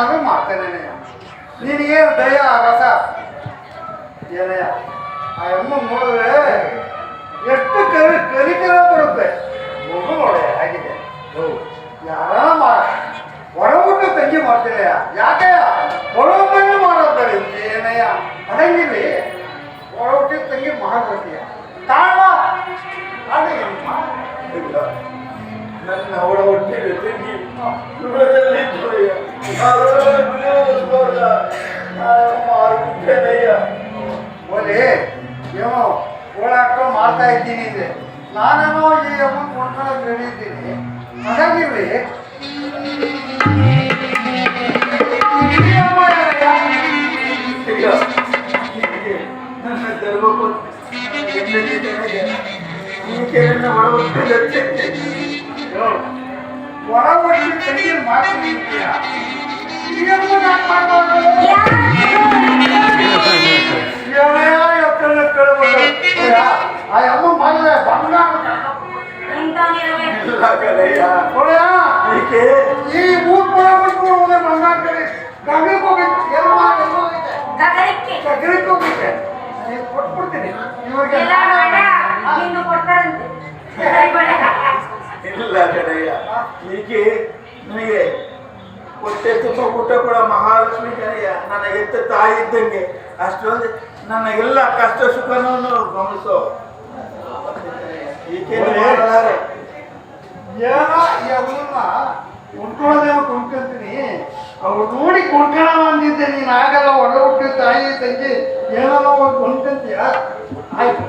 ತಂಗಿನ ಮಾಡ್ತೇನೆ ನಿನಗೇನು ದಯ ರಸ ಏನಯ್ಯ ಆ ಎಮ್ಮ ನೋಡಿದ್ರೆ ಎಷ್ಟು ಕರಿ ಕರಿಕರ ಬರುತ್ತೆ. ಮಗು ನೋಡಿ ಆಗಿದೆ ಯಾರ ಮಾಡ ಒಳ ಹುಟ್ಟು ತಂಗಿ ಮಾಡ್ತೀನಯ್ಯ ಯಾಕೆಯ ಒಳಗೊಬ್ಬನೇ ಮಾಡೋದ್ರಿ ಏನಯ್ಯ ಅದಂಗಿಲ್ಲಿ ಒಳ ಹುಟ್ಟಿದ ತಂಗಿ ಮಾಡ್ಬೇಕಯ್ಯ ಕಾರಣ ಅದೇ. ನನ್ನ ಹೊರ ಹುಟ್ಟಿ ತಂಗಿ ನಾನೇನೋ ಈ ಅಮ್ಮನ ಕೊಂಡ್ಕೊಳ್ಳೋಕೆ ರೆಡಿ ಇದ್ದೀನಿ ಹಾಗಾಗಿರ್ಲಿ. ಈ ಅಮ್ಮ ಯಾರಯ್ಯ? ಈಗ ಹೀಗೆ ನನ್ನ ಧರ್ಮಪತ್ನಿ ಹೆಂಡತಿ ನನಗೆ ಈಕೆ ಕೊಟ್ಬಿಡ್ತೀನಿ. ಇವಾಗ ಇಲ್ಲ ಕಣಯ್ಯ ಹೀಗೆ ನನಗೆ ಹೊಟ್ಟೆ ತುಂಬ ಊಟ ಕೂಡ ಮಹಾಲಕ್ಷ್ಮಿ ಕಡೆಯ. ನನ್ನ ಎತ್ತ ತಾಯಿ ಇದ್ದಂಗೆ. ಅಷ್ಟೊಂದು ನನ್ನ ಎಲ್ಲ ಕಷ್ಟ ಸುಖನೂ ಗಮನಿಸೋ. ಏನೋ ಈ ಅವಳನ್ನ ಕೊಂಡ್ಕೊಳ್ಳೋದೇನೋ ಕೊಂಡ್ಕೊಂತೀನಿ ಅವ್ರು ನೋಡಿ ಕೊಂಡ್ಕೊಳ್ಳೋ ಅಂದಿದ್ದೆ ನೀನು ಆಗಲ್ಲ ಒಳ್ಳೆ ಹುಟ್ಟಿದ ತಾಯಿ ತಂಗಿ ಏನೋ ಒಂದು ಕೊಂಡ್ಕಂತೀಯ ಆಯ್ತು.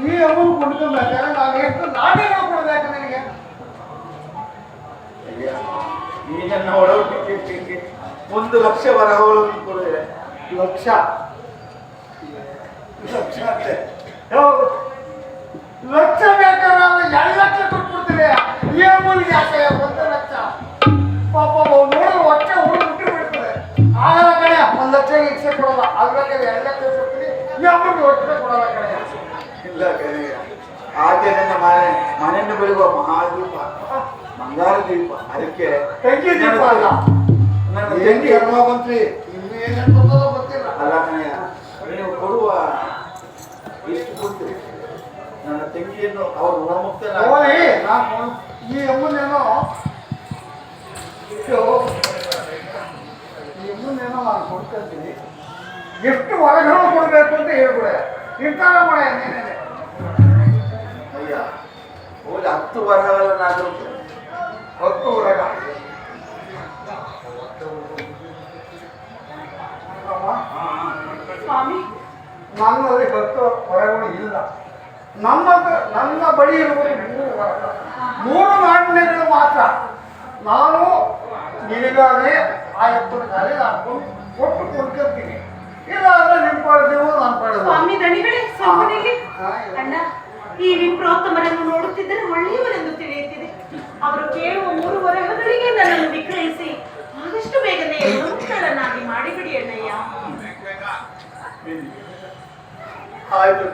ಈ ಅಮ್ಮನ ಕೊಂಡ್ಕೊಂಡಾಗ ನಾನು ಎಷ್ಟು ನಾನೇ ಕೊಡ್ಬೇಕು ನಿನಗೆ? ಈ ನನ್ನ ಒಂದು ಲಕ್ಷ ವರಹಗಳನ್ನು ಕೊಡಿದೆ ಲಕ್ಷ. ಲಕ್ಷ ಅಂತೆ ಲಕ್ಷ ಇಚ್ಛೆ ಕೊಡಲ್ಲ. ಅದ್ರಲ್ಲಿ ಎರಡು ಲಕ್ಷ ಕೊಡ್ತೀನಿ. ಅಮ್ಮನಿಗೆ ಹೊಟ್ಟೆ ಕೊಡಲ್ಲ ಕಣೆ. ಇಲ್ಲ ಕಣಯ್ಯ ಆಕೆ ನನ್ನ ಮನೆ ಮನೆಯನ್ನು ಬೆಳಗುವ ಮಹಾದ್ವೀಪ ಬಂಗಾರ ದೀಪ ಅದಕ್ಕೆ ತಂಗಿ ದೀಪ ಅಲ್ಲ. ನನ್ನ ತಂಗಿ ಕರ್ಮ ಬಂತ್ರಿ ಇನ್ನು ಏನೇನು ಬರ್ತದೋ ಗೊತ್ತಿಲ್ಲ. ಅಲ್ಲ ಕಣಯ್ಯ ನೀವು ಕೊಡುವ ಎಷ್ಟು ಕೊಡ್ತೀರಿ. ನನ್ನ ತಂಗಿಯನ್ನು ಅವರು ನಾನು ಈ ಅಮ್ಮನೇನೋ ಹೋಗಿ ಹತ್ತು ವರಹಗಳನ್ನಾದರೂ ಹತ್ತು ಹೊರಗ ಸ್ವಾಮಿ. ನನ್ನಲ್ಲಿ ಹತ್ತು ಹೊರಗಳು ಇಲ್ಲ. ನನ್ನ ನನ್ನ ಬಳಿ ಇರುವುದು ಮೂರು ಹೊರಗ ಮೂರು ನಾಣ್ಯಗಳು ಮಾತ್ರ. ನಾನು ನಿನಗಾಗಲೇ ಆ ಎತ್ತರಿಗಾಗಲಿ ನಾನು ಕೊಟ್ಟು ಕೊಟ್ಟು ಕೊಡ್ಕೊಳ್ತೀನಿ ಇಲ್ಲ ಅಂದ್ರೆ ನಿಮ್ಮ ಪಡೆದೇವು ನಾನು ಪಡೆದ. ಸ್ವಾಮಿ ದಣಿಗಳೇ. ಅಣ್ಣ. ಈ ವಿಪ್ರೋತ್ತಮರನ್ನು ನೋಡುತ್ತಿದ್ದರೆ ಒಳ್ಳೆಯವರೆಂದು ತಿಳಿಯುತ್ತಿದೆ. ಅವರು ಕೇಳುವ ಮೂರು ವರಹಗಳಿಗೆ ನನ್ನನ್ನು ವಿಕ್ರಯಿಸಿ ಆದಷ್ಟು ಬೇಗನೆ ಮುಕ್ತಳನ್ನಾಗಿ ಮಾಡಿಬಿಡಿ ಅಣ್ಣಯ್ಯ ಆಯ್ತು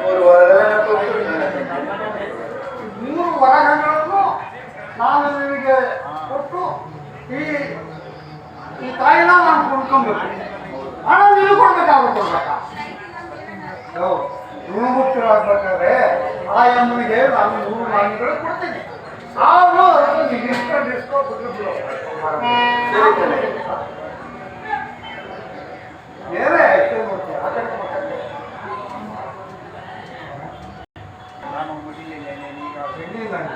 ಮೂರು ವರಗಳನ್ನು. ಮೂರು ವರಗಳನ್ನು ನಾನು ನಿಮಗೆ ಕೊಟ್ಟು ಈ ಈ ತಾಯಿನ ನಾನು ಕೊಂಡ್ಕೊಬೇಕು ಹಣ ನೀವು ಕೊಡ್ಬೇಕಾದ್ರೆ ಋಣಮುಕ್ತರಾಗಬೇಕಾದ್ರೆ ಆ ಯಮ್ಮನಿಗೆ ನಾನು ನೂರು ನಾಣ್ಯಗಳು ಕೊಡ್ತೀನಿ ಅವರು ಅದನ್ನು ಇಷ್ಟ ಡಿಸ್ಕೋ ಬಿಟ್ಟು ಬೇರೆ ಆಯ್ತು ನೋಡ್ತೀನಿ ಆ ಕಡೆ ಪಕ್ಕಕ್ಕೆ. ಬೆಳ್ಳಿ ನಾಣ್ಯ.